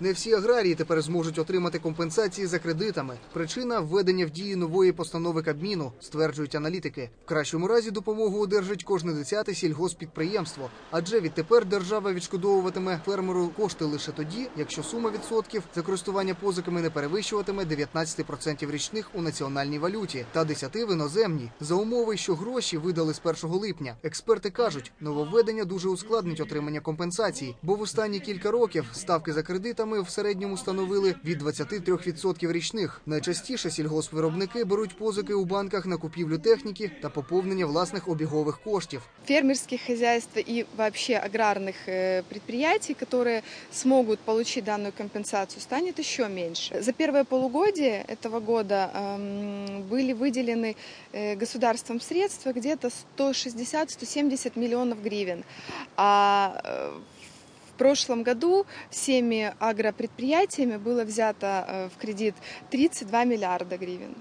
Не всі аграрії тепер зможуть отримати компенсації за кредитами. Причина введення в дію нової постанови Кабміну, стверджують аналітики. В кращому разі допомогу одержить кожне десяте сільгоспідприємство, адже відтепер держава відшкодовуватиме фермеру кошти лише тоді, якщо сума відсотків за користування позиками не перевищуватиме 19% річних у національній валюті та 10 в іноземній, за умови, що гроші видали з 1 липня. Експерти кажуть, нововведення дуже ускладнить отримання компенсацій, бо в останні кілька років ставки за кредитами в середньому становили від 23% річних. Найчастіше сільгоспвиробники беруть позики у банках на купівлю техніки та поповнення власних обігових коштів. фермерских хозяйств и вообще аграрных э, предприятий, которые смогут получить данную компенсацию, станет еще меньше. За первое полугодие этого года эм, были выделены э, государством средства где-то 160-170 миллионов гривен. А э, в прошлом году всеми агропредприятиями было взято э, в кредит 32 миллиарда гривен.